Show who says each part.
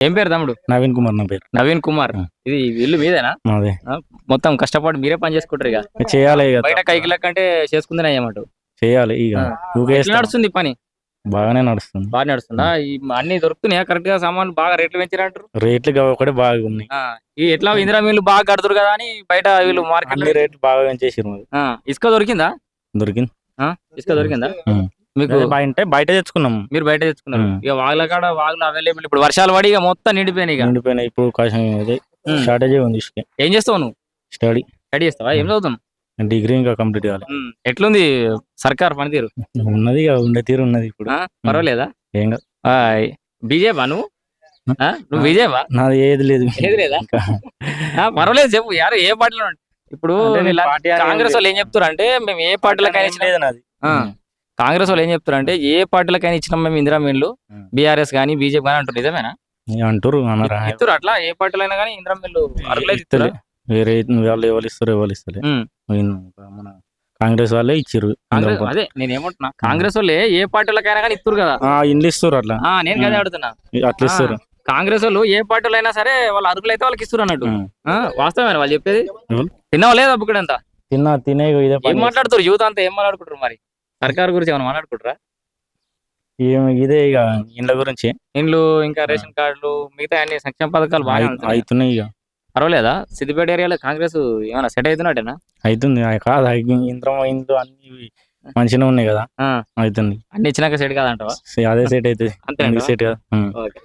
Speaker 1: ఏం పేరు తమ్ముడు?
Speaker 2: నవీన్ కుమార్ నా పేరు.
Speaker 1: నవీన్ కుమార్. ఇది ఇల్లు మీదేనా?
Speaker 2: మాదే.
Speaker 1: మొత్తం కష్టపడి మీరే పని చేసుకుంటారు ఇక.
Speaker 2: చేయాలి ఇక
Speaker 1: బయట కైకిల కంటే చేసుకుందనే అయ్యమాట
Speaker 2: చేయాలి ఇక.
Speaker 1: ఎట్లా నడుస్తుంది పని?
Speaker 2: బాగానే నడుస్తుంది.
Speaker 1: బాగా నడుస్తుందా? ఈ అన్ని దొరుకుతున్నాయా? కరెక్ట్గా సామాన్లు బాగా రేట్లు పెంచారంటారు?
Speaker 2: రేట్లు ఒకటే బాగా ఉన్నాయి.
Speaker 1: ఈ ఎట్లా ఇందిరా మీలు బాగా కడుతురు కదా అని బయట వీళ్ళు మార్కెట్
Speaker 2: రేట్లు బాగా పెంచేసారు
Speaker 1: ఇసుక దొరికిందా?
Speaker 2: దొరికింది.
Speaker 1: ఆ, ఇసుక దొరికిందా. మీకు
Speaker 2: అంటే బయట తెచ్చుకున్నాం.
Speaker 1: మీరు బయట తెచ్చుకున్నారు. ఇక వాగుల కాడ వాగులు అవైలబుల్ ఇప్పుడు వర్షాలు పడి ఇక మొత్తం నిండిపోయినాయి ఇక.
Speaker 2: నిండిపోయినాయి. ఇప్పుడు. షార్టేజ్ ఉంది ఇసుక.
Speaker 1: ఏం చేస్తావు నువ్వు?
Speaker 2: స్టడీ.
Speaker 1: స్టడీ చేస్తావా? ఏం చదువుతున్నావు?
Speaker 2: డిగ్రీ ఇంకా కంప్లీట్ కావాలి.
Speaker 1: ఎట్లుంది సర్కార్ పనితీరు?
Speaker 2: ఉన్నది ఉండే తీరు ఉన్నది ఇప్పుడు.
Speaker 1: పర్వాలేదా?
Speaker 2: ఏం కాదు.
Speaker 1: బీజేపా నువ్వు? నువ్వు బీజేపా?
Speaker 2: నాది ఏది లేదు.
Speaker 1: ఏది లేదా? పర్వాలేదు చెప్పు. యారు ఏ పార్టీలో? ఇప్పుడు కాంగ్రెస్ వాళ్ళు ఏం చెప్తారు అంటే మేము ఏ పార్టీలకైనా
Speaker 2: ఏం
Speaker 1: ఇచ్చినా
Speaker 2: లేదు నాది.
Speaker 1: ఆ. కాంగ్రెస్ వాళ్ళు ఏం చెప్తారు అంటే ఏ పార్టీలకైనా ఇచ్చినాం మేము ఇందిరా మిల్లు. బీఆర్ఎస్ కానీ బీజేపీ కానీ అంటారు నిజమేనా?
Speaker 2: అంటారు
Speaker 1: ఇస్తారు అట్లా? ఏ పార్టీలో అయినా కానీ ఇందిరా మిల్లు ఇస్తారా?
Speaker 2: వేరే వాళ్ళు ఎవరు ఇస్తారు ఎవరు మన కాంగ్రెస్ వాళ్ళే ఇచ్చారు
Speaker 1: అదే నేను ఏమంటున్నా కాంగ్రెస్ వాళ్ళే ఏ పార్టీలకైనా కానీ ఇస్తారు కదా.
Speaker 2: ఇండ్లు ఇస్తారు అట్లా.
Speaker 1: నేను కదే. అడుగుతున్నా.
Speaker 2: అట్లా ఇస్తారు.
Speaker 1: కాంగ్రెస్ వాళ్ళు ఏ పార్టీలో అయినా సరే వాళ్ళ అర్హులు అయితే వాళ్ళకి ఇస్తారు అన్నట్టు. వాస్తవమేనా వాళ్ళు చెప్పేది? తిన్నావా లేదా అప్పుడు
Speaker 2: తిన్నా తినే
Speaker 1: ఏం మాట్లాడుతారు యూత్ అంతా ఏం మాట్లాడుకుంటారు మరి? సర్కార్ గురించి ఏమైనా మాట్లాడుకుంటారా?
Speaker 2: ఏం ఇదే ఇక ఇండ్ల గురించి.
Speaker 1: ఇండ్లు ఇంకా రేషన్ కార్డులు మిగతా అన్ని సంక్షేమ పథకాలు బాగా
Speaker 2: అవుతున్నాయి ఇక.
Speaker 1: పర్వాలేదా? సిద్దిపేట ఏరియాలో కాంగ్రెస్ ఏమైనా సెట్ అవుతున్నట్టేనా?
Speaker 2: అవుతుంది అయి కాదు ఇంద్రం ఇండ్లు అన్ని మంచిగా ఉన్నాయి కదా.
Speaker 1: ఆ.
Speaker 2: అవుతుంది
Speaker 1: అన్ని ఇచ్చినాక సెట్ కాదంటావా?
Speaker 2: అదే సెట్ అవుతుంది.
Speaker 1: అంతే
Speaker 2: సెట్ కదా.
Speaker 1: ఓకే.